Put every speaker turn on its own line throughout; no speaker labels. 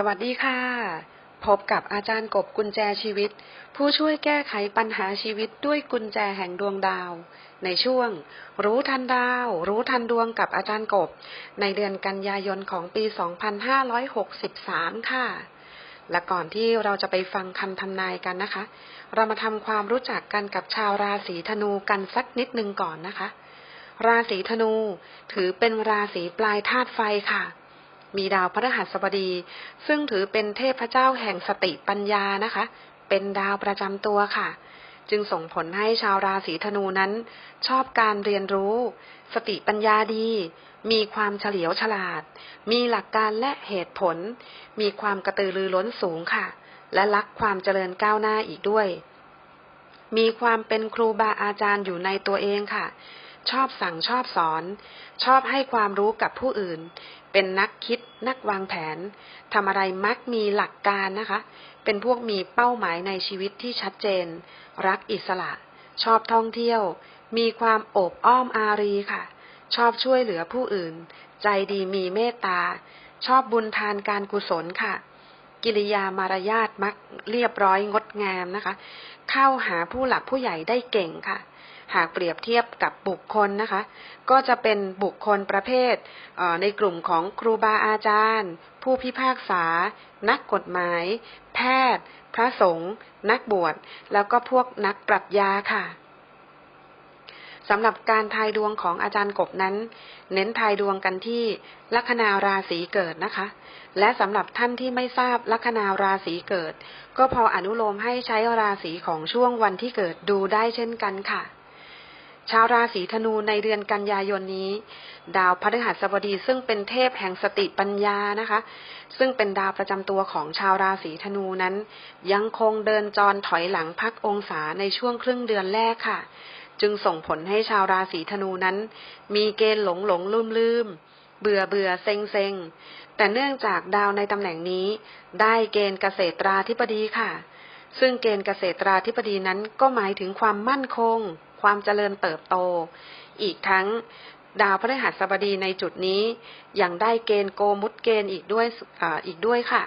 สวัสดีค่ะ พบกับอาจารย์กบกุญแจชีวิต ผู้ช่วยแก้ไขปัญหาชีวิตด้วยกุญแจแห่งดวงดาว ในช่วง รู้ทันดาว รู้ทันดวงกับอาจารย์กบ ในเดือนกันยายนของปี 2563 ค่ะ และก่อนที่เราจะไปฟังคำทำนายกันนะคะ เรามาทำความรู้จักกันกับชาวราศีธนูกันสักนิดนึงก่อนนะคะ ราศีธนูถือเป็นราศีปลายธาตุไฟค่ะ มีดาวพฤหัสบดี ซึ่งถือเป็นเทพเจ้าแห่งสติปัญญานะคะ เป็นดาวประจำตัวค่ะ จึงส่งผลให้ชาวราศีธนูนั้น ชอบการเรียนรู้ สติปัญญาดี มีความเฉลียวฉลาด มีหลักการและเหตุผล มีความกระตือรือร้นสูงค่ะ และรักความเจริญก้าวหน้าอีกด้วย มีความเป็นครูบาอาจารย์อยู่ในตัวเองค่ะ ชอบสั่งชอบสอน ชอบให้ความรู้กับผู้อื่น เป็นนักคิดนักวางแผนทำอะไรมักมีหลักการนะคะ เป็นพวกมีเป้าหมายในชีวิตที่ชัดเจน รักอิสระ ชอบท่องเที่ยว มีความโอบอ้อมอารีค่ะ ชอบช่วยเหลือผู้อื่น ใจดีมีเมตตา ชอบบุญทานการกุศลค่ะ กิริยามารยาทมักเรียบร้อยงดงามนะคะ เข้าหาผู้หลักผู้ใหญ่ได้เก่งค่ะ หากเปรียบเทียบกับบุคคลนะคะ ก็จะเป็นบุคคลประเภทในกลุ่มของครูบาอาจารย์ ผู้พิพากษา นักกฎหมาย แพทย์ พระสงฆ์นักบวชแล้วก็พวกนักปรัชญาค่ะ สำหรับการทายดวงของอาจารย์กบนั้น เน้นทายดวงกันที่ลัคนาราศีเกิดนะคะ และสำหรับท่านที่ไม่ทราบลัคนาราศีเกิด ก็พออนุโลมให้ใช้ราศีของช่วงวันที่เกิดดูได้เช่นกันค่ะ ชาวราศีธนูในเดือนกันยายนนี้ ดาวพฤหัสบดีซึ่งเป็นเทพแห่งสติปัญญานะคะ ซึ่งเป็นดาวประจำตัวของชาวราศีธนูนั้น ยังคงเดินจรถอยหลังพักองศาในช่วงครึ่งเดือนแรกค่ะ จึงส่งผลให้ชาวราศีธนูนั้น มีเกณฑ์หลงหลงลืมลืมเบื่อเบื่อเซ็งเซ็งแต่เนื่องจากดาวในตำแหน่งนี้ ได้เกณฑ์เกษตราธิบดีค่ะ ซึ่งเกณฑ์เกษตราธิบดีนั้นก็หมายถึงความมั่นคง ความเจริญเติบโต อีกทั้งดาวพฤหัสบดีในจุดนี้ยังได้เกณฑ์โกมุตเกณฑ์อีกด้วยออีกด้วยค่ะ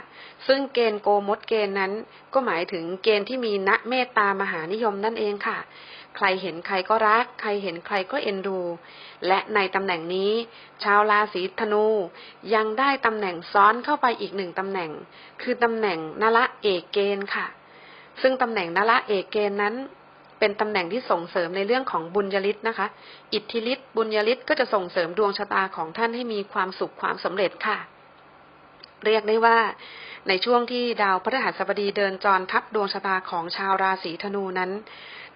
ซึ่งเกณฑ์โกมุตเกณฑ์นั้น ก็หมายถึงเกณฑ์ที่มีณเมตตามหานิยมนั่นเองค่ะ ใครเห็นใครก็รัก ใครเห็นใครก็เอ็นดู และในตำแหน่งนี้ ชาวราศีธนูยังได้ตำแหน่งซ้อนเข้าไปอีกหนึ่งตำแหน่ง คือตำแหน่งนละเอกเกณฑ์ค่ะ ซึ่งตำแหน่งนละเอกเกณฑ์นั้น เป็นตำแหน่งที่ส่งเสริมในเรื่องของบุญยฤทธิ์นะคะ อิทธิฤทธิ์บุญยฤทธิ์ก็จะส่งเสริมดวงชะตาของท่านให้มีความสุขความสำเร็จค่ะ เรียกได้ว่า ในช่วงที่ดาวพฤหัสบดีเดินจรทับดวงชะตาของชาวราศีธนูนั้น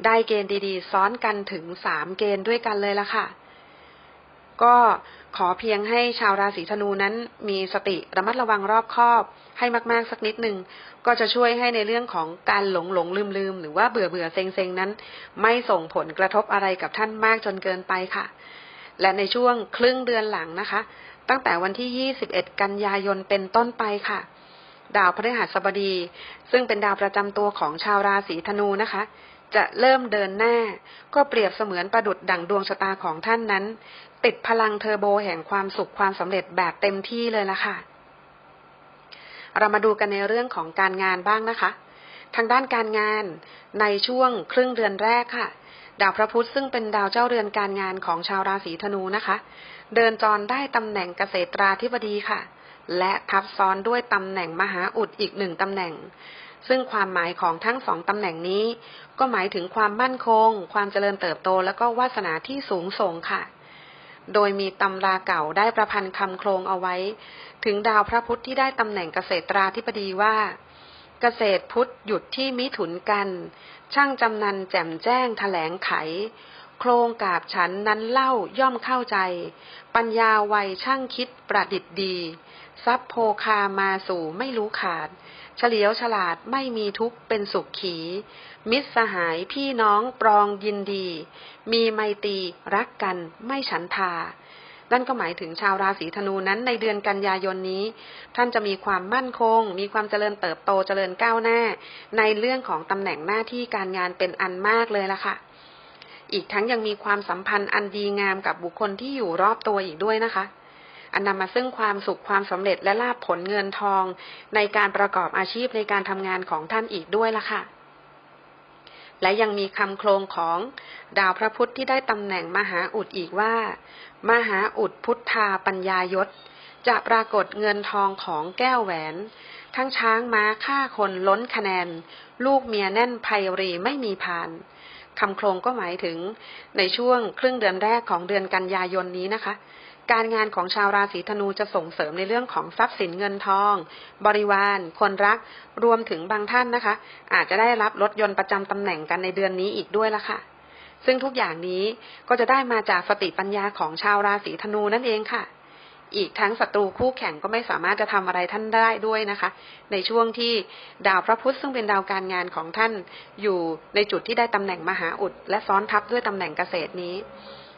ได้เกณฑ์ดีๆ ซ้อนกันถึงสามเกณฑ์ด้วยกันเลยละค่ะ ก็ขอเพียงให้ชาวราศีธนูนั้นมีสติระมัดระวังรอบคอบ ให้มาก ๆ สักนิดหนึ่งก็จะช่วยให้ในเรื่องของการหลงหลงลืมลืมหรือว่าเบื่อเบื่อเซ็งเซ็งนั้น ไม่ส่งผลกระทบอะไรกับท่านมากจนเกินไปค่ะ และในช่วงครึ่งเดือนหลังนะคะ ตั้งแต่วันที่ 21 กันยายนเป็นต้นไปค่ะ ดาวพฤหัสบดี ซึ่งเป็นดาวประจำตัวของชาวราศีธนูนะคะ จะเริ่มเดินหน้า ก็เปรียบเสมือนประดุดดั่งดวงชะตาของท่านนั้น ติดพลังเทอร์โบแห่งความสุขความสำเร็จแบบเต็มที่เลยละค่ะเรามาดูกันในเรื่องของการงานบ้างนะคะ ทางด้านการงานในช่วงครึ่งเดือนแรกค่ะ ดาวพระพุธซึ่งเป็นดาวเจ้าเรือนการงานของชาวราศีธนูนะคะ เดินจรได้ตำแหน่งเกษตราธิบดีค่ะ และทับซ้อนด้วยตำแหน่งมหาอุดอีกหนึ่งตำแหน่ง ซึ่งความหมายของทั้งสองตำแหน่งนี้ ก็หมายถึงความมั่นคง ความเจริญเติบโตและก็วาสนาที่สูงส่งค่ะ โดยมีตำราเก่าได้ประพันธ์คำโครงเอาไว้ ถึงดาวพระพุธที่ได้ตำแหน่งเกษตราธิบดีว่า เกษตรพุทธหยุดที่มิถุนกัน ช่างจำนันแจ่มแจ้งแถลงไข โครงกาบฉันนั้นเล่าย่อมเข้าใจ ปัญญาวัยช่างคิดประดิษฐ์ดี ทรัพโภคามาสู่ไม่รู้ขาด เฉลียวฉลาดไม่มีทุกข์เป็นสุขขี มิตรสหายพี่น้องปรองยินดี มีไมตรีรักกันไม่ฉันทา นั่นก็หมายถึงชาวราศีธนูนั้นในเดือนกันยายนนี้ ท่านจะมีความมั่นคง มีความเจริญเติบโตเจริญก้าวหน้า ในเรื่องของตำแหน่งหน้าที่การงานเป็นอันมากเลยล่ะค่ะ อีกทั้งยังมีความสัมพันธ์อันดีงามกับบุคคลที่อยู่รอบตัวอีกด้วยนะคะ อันนำมาซึ่งความสุขความสำเร็จและลาภผลเงินทอง ในการประกอบอาชีพในการทำงานของท่านอีกด้วยล่ะค่ะ และยังมีคำโครงของดาวพระพุธที่ได้ตำแหน่งมหาอุดอีกว่า มหาอุดพุทธาปัญญายศ จะปรากฏเงินทองของแก้วแหวน ทั้งช้างม้าฆ่าคนล้นคะแนน ลูกเมียแน่นไพรีไม่มีพานคำโครงก็หมายถึงในช่วงครึ่งเดือนแรกของเดือนกันยายนนี้นะคะ การงานของชาวราศีธนูจะส่งเสริมในเรื่องของทรัพย์สินเงินทอง บริวาร คนรัก รวมถึงบางท่านนะคะ อาจจะได้รับรถยนต์ประจำตำแหน่งกันในเดือนนี้อีกด้วยละค่ะ ซึ่งทุกอย่างนี้ก็จะได้มาจากสติปัญญาของชาวราศีธนูนั่นเองค่ะ อีกทั้งศัตรูคู่แข่งก็ไม่สามารถจะทำอะไรท่านได้ด้วยนะคะ ในช่วงที่ดาวพระพุธซึ่งเป็นดาวการงานของท่านอยู่ในจุดที่ได้ตำแหน่งมหาอุด และซ้อนทับด้วยตำแหน่งเกษตรนี้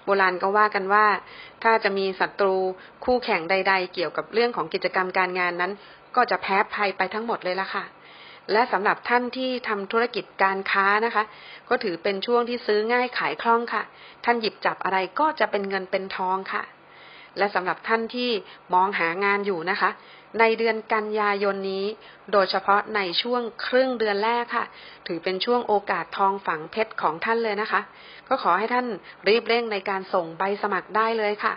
โบราณก็ว่ากันว่า ถ้าจะมีศัตรูคู่แข่งใด ๆ เกี่ยวกับเรื่องของกิจกรรมการงานนั้น ก็จะแพ้ภัยไปทั้งหมดเลยละค่ะ และสำหรับท่านที่ทำธุรกิจการค้านะคะ ก็ถือเป็นช่วงที่ซื้อง่ายขายคล่องค่ะ ท่านหยิบจับอะไรก็จะเป็นเงินเป็นทองค่ะ และสำหรับท่านที่มองหางานอยู่นะคะ ในเดือนกันยายนนี้ โดยเฉพาะในช่วงครึ่งเดือนแรกค่ะ ถือเป็นช่วงโอกาสทองฝังเพชรของท่านเลยนะคะ ก็ขอให้ท่านรีบเร่งในการส่งใบสมัครได้เลยค่ะ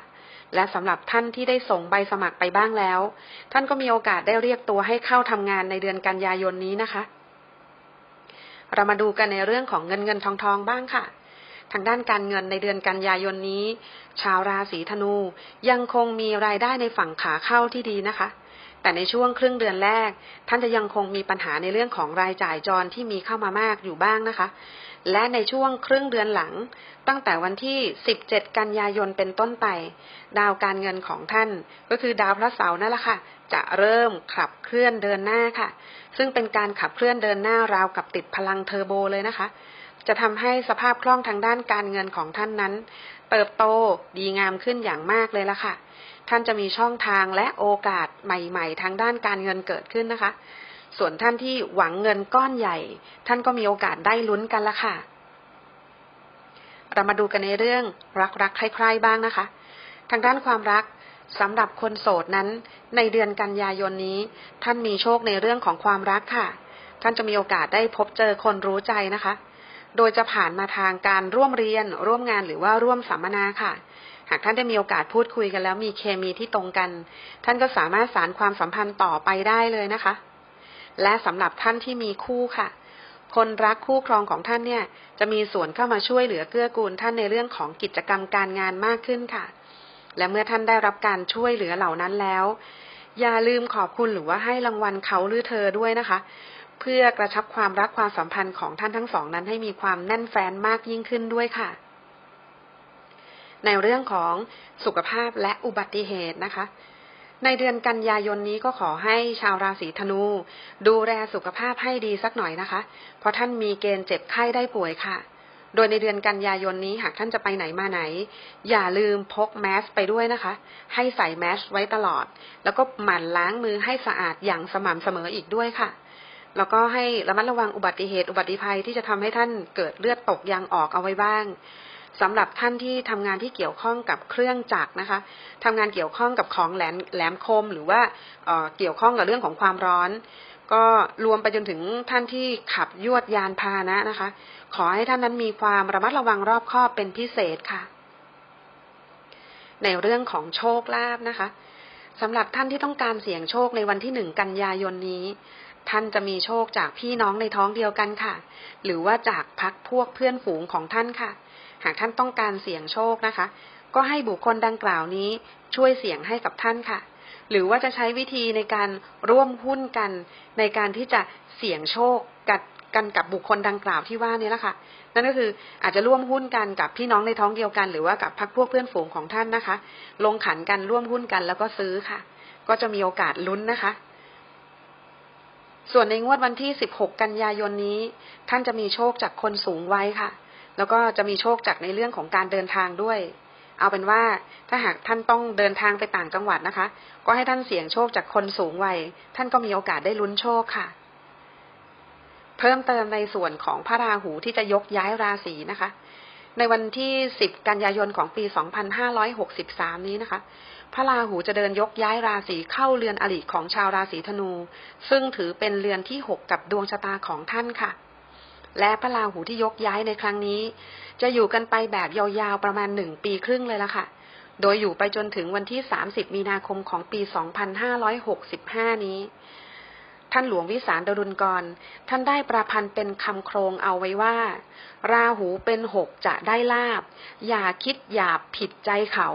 และสำหรับท่านที่ได้ส่งใบสมัครไปบ้างแล้ว ท่านก็มีโอกาสได้เรียกตัวให้เข้าทำงานในเดือนกันยายนนี้นะคะ เรามาดูกันในเรื่องของเงินเงินทองทองบ้างค่ะ ทางด้านการเงินในเดือนกันยายนนี้ ชาวราศีธนู ยังคงมีรายได้ในฝั่งขาเข้าที่ดีนะคะ แต่ในช่วงครึ่งเดือนแรก ท่านจะยังคงมีปัญหาในเรื่องของรายจ่ายจรที่มีเข้ามามากอยู่บ้างนะคะ และในช่วงครึ่งเดือนหลัง ตั้งแต่วันที่ 17 กันยายนเป็นต้นไป ดาวการเงินของท่านก็คือดาวพระเสาร์นั่นแหละค่ะจะเริ่มขับเคลื่อนเดินหน้าค่ะ ซึ่งเป็นการขับเคลื่อนเดินหน้าราวกับติดพลังเทอร์โบเลยนะคะ จะทำให้สภาพคล่องทางด้านการเงินของท่านนั้น เติบโตดีงามขึ้นอย่างมากเลยละค่ะ ท่านจะมีช่องทางและโอกาสใหม่ ๆ ทางด้านการเงินเกิดขึ้นนะคะ ส่วนท่านที่หวังเงินก้อนใหญ่ ท่านก็มีโอกาสได้ลุ้นกันละค่ะ เรามาดูกันในเรื่องรักๆใคร่ๆบ้างนะคะ ทางด้านความรักสำหรับคนโสดนั้น ในเดือนกันยายนนี้ ท่านมีโชคในเรื่องของความรักค่ะ ท่านจะมีโอกาสได้พบเจอคนรู้ใจนะคะ โดยจะผ่านมาทางการร่วมเรียน ร่วมงานหรือว่าร่วมสัมมนาค่ะ หากท่านได้มีโอกาสพูดคุยกันแล้วมีเคมีที่ตรงกัน ท่านก็สามารถสารความสัมพันธ์ต่อไปได้เลยนะคะ และสำหรับท่านที่มีคู่ค่ะ คนรักคู่ครองของท่านเนี่ย จะมีส่วนเข้ามาช่วยเหลือเกื้อกูลท่านในเรื่องของกิจกรรมการงานมากขึ้นค่ะ และเมื่อท่านได้รับการช่วยเหลือเหล่านั้นแล้ว อย่าลืมขอบคุณหรือว่าให้รางวัลเขาหรือเธอด้วยนะคะ เพื่อกระชับความรักความสัมพันธ์ของท่านทั้งสองนั้นให้มีความแน่นแฟ้นมากยิ่งขึ้นด้วยค่ะ ในเรื่องของสุขภาพและอุบัติเหตุนะคะ ในเดือนกันยายนนี้ก็ขอให้ชาวราศีธนู ดูแลสุขภาพให้ดีสักหน่อยนะคะ เพราะท่านมีเกณฑ์เจ็บไข้ได้ป่วยค่ะโดยในเดือนกันยายนนี้หากท่านจะไปไหนมาไหน อย่าลืมพกแมสไปด้วยนะคะ ให้ใส่แมสไว้ตลอด แล้วก็หมั่นล้างมือให้สะอาดอย่างสม่ำเสมออีกด้วยค่ะ แล้วก็ให้ระมัดระวังอุบัติเหตุ อุบัติภัยที่จะทำให้ท่านเกิดเลือดตกยางออกเอาไว้บ้างสำหรับท่านที่ทำงานที่เกี่ยวข้องกับเครื่องจักรนะคะทำงานเกี่ยวข้องกับของแหลมแหลมคม หรือว่าเเกี่ยวข้องกับเรื่องของความร้อน ก็รวมไปจนถึงท่านที่ขับยวดยานพาหนะนะคะ ขอให้ท่านนั้นมีความระมัดระวังรอบคอบเป็นพิเศษค่ะ ในเรื่องของโชคลาภนะคะสำหรับท่านที่ต้องการเสี่ยงโชคในวันที่หนึ่งกันยายนนี้ ท่านจะมีโชคจากพี่น้องในท้องเดียวกันค่ะ หรือว่าจากพักพวกเพื่อนฝูงของท่านค่ะ หากท่านต้องการเสี่ยงโชคนะคะ ก็ให้บุคคลดังกล่าวนี้ช่วยเสี่ยงให้กับท่านค่ะ หรือว่าจะใช้วิธีในการร่วมหุ้นกัน ในการที่จะเสี่ยงโชคกับกันกับบุคคลดังกล่าวที่ว่านี่แหละค่ะนั่นก็คืออาจจะร่วมหุ้นกันกับพี่น้องในท้องเดียวกัน หรือว่ากับพักพวกเพื่อนฝูงของท่านนะคะ ลงขันกันร่วมหุ้นกันแล้วก็ซื้อค่ะ ก็จะมีโอกาสลุ้นนะคะ ส่วนในงวดวันที่ 16 กันยายนนี้ ท่านจะมีโชคจากคนสูงวัยค่ะ แล้วก็จะมีโชคจากในเรื่องของการเดินทางด้วย เอาเป็นว่าถ้าหากท่านต้องเดินทางไปต่างจังหวัดนะคะ ก็ให้ท่านเสี่ยงโชคจากคนสูงวัย ท่านก็มีโอกาสได้ลุ้นโชคค่ะ เพิ่มเติมในส่วนของพระราหูที่จะยกย้ายราศีนะคะ ในวันที่ 10 กันยายนของปี 2563 นี้นะคะ พระราหูจะเดินยกย้ายราศีเข้าเรือนอริของชาวราศีธนู ซึ่งถือเป็นเรือนที่หกกับดวงชะตาของท่านค่ะ และพระราหูที่ยกย้ายในครั้งนี้ จะอยู่กันไปแบบยาวๆประมาณหนึ่งปีครึ่งเลยละค่ะ โดยอยู่ไปจนถึงวันที่ 30 มีนาคมของปี 2565 นี้ ท่านหลวงวิสารดรุณกร ท่านได้ประพันธ์เป็นคำโครงเอาไว้ว่า ราหูเป็นหกจะได้ลาบ อย่าคิดหยาบผิดใจเขา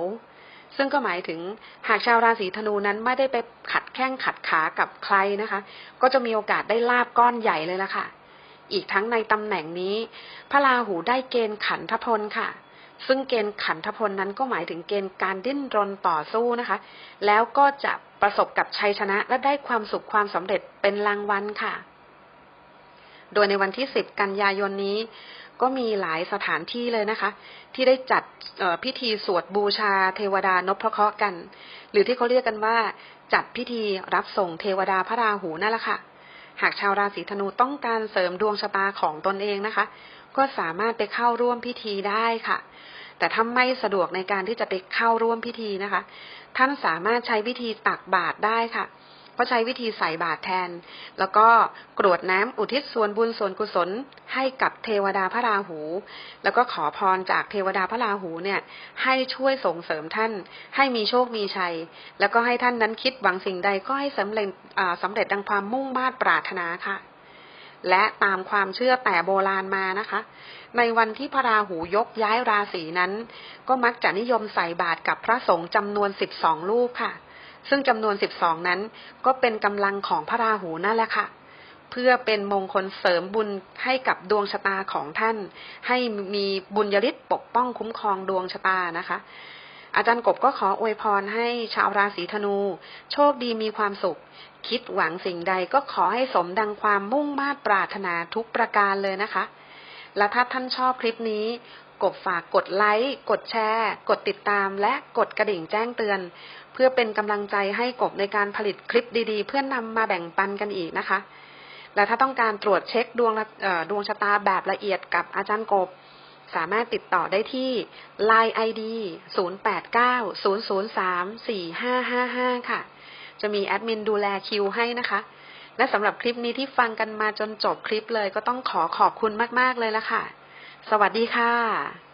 ซึ่งก็หมายถึงหากชาวราศีธนูนั้นไม่ได้ไปขัดแข้งขัดขากับใครนะคะ ก็จะมีโอกาสได้ลาบก้อนใหญ่เลยละค่ะ อีกทั้งในตำแหน่งนี้ พระราหูได้เกณฑ์ขันธพลค่ะ ซึ่งเกณฑ์ขันธพลนั้นก็หมายถึงเกณฑ์การดิ้นรนต่อสู้นะคะ แล้วก็จะประสบกับชัยชนะและได้ความสุขความสำเร็จเป็นรางวัลค่ะ โดยในวันที่ 10 กันยายนนี้ ก็มีหลายสถานที่เลยนะคะ ที่ได้จัดพิธีสวดบูชาเทวดานพเคราะห์กัน หรือที่เขาเรียกกันว่า จัดพิธีรับส่งเทวดาพระราหูนั่นแหละค่ะ หากชาวราศีธนูต้องการเสริมดวงชะตาของตนเองนะคะ ก็สามารถไปเข้าร่วมพิธีได้ค่ะ แต่ถ้าไม่สะดวกในการที่จะไปเข้าร่วมพิธีนะคะ ท่านสามารถใช้วิธีตักบาตรได้ค่ะ ก็ใช้วิธีใส่บาตรแทน แล้วก็กรวดน้ำอุทิศส่วนบุญส่วนกุศลให้กับเทวดาพระราหู แล้วก็ขอพรจากเทวดาพระราหูเนี่ย ให้ช่วยส่งเสริมท่าน ให้มีโชคมีชัย แล้วก็ให้ท่านนั้นคิดหวังสิ่งใดก็ให้สำเร็จสำเร็จดังความมุ่งมา่ปรารถนาค่ะ และตามความเชื่อแต่โบราณมานะคะ ในวันที่พระราหูยกย้ายราศีนั้น ก็มักจะนิยมใส่บาตรกับพระสงฆ์จำนวนสิบสองรูปค่ะ ซึ่งจำนวนสิบสองนั้น ก็เป็นกำลังของพระราหูนั่นแหละค่ะ เพื่อเป็นมงคลเสริมบุญให้กับดวงชะตาของท่าน ให้มีบุญยริศปกป้องคุ้มครองดวงชะตานะคะ อาจารย์กบก็ขออวยพรให้ชาวราศีธนู โชคดีมีความสุข คิดหวังสิ่งใดก็ขอให้สมดังความมุ่งมา่ปรารถนาทุกประการเลยนะคะและถ้าท่านชอบคลิปนี้ กบฝากกดไลค์ กดแชร์ กดติดตาม และกดกระดิ่งแจ้งเตือน เพื่อเป็นกำลังใจให้กบในการผลิตคลิปดีๆ เพื่อนนำมาแบ่งปันกันอีกนะคะ และถ้าต้องการตรวจเช็คดวงดวงชะตาแบบละเอียดกับอาจารย์กบ สามารถติดต่อได้ที่ Line ID 0890034555 ค่ะ จะมีแอดมินดูแลคิวให้นะคะและสำหรับคลิปนี้ที่ฟังกันมาจนจบคลิปเลยก็ต้องขอขอบคุณมาก ๆ เลยละค่ะ สวัสดีค่ะ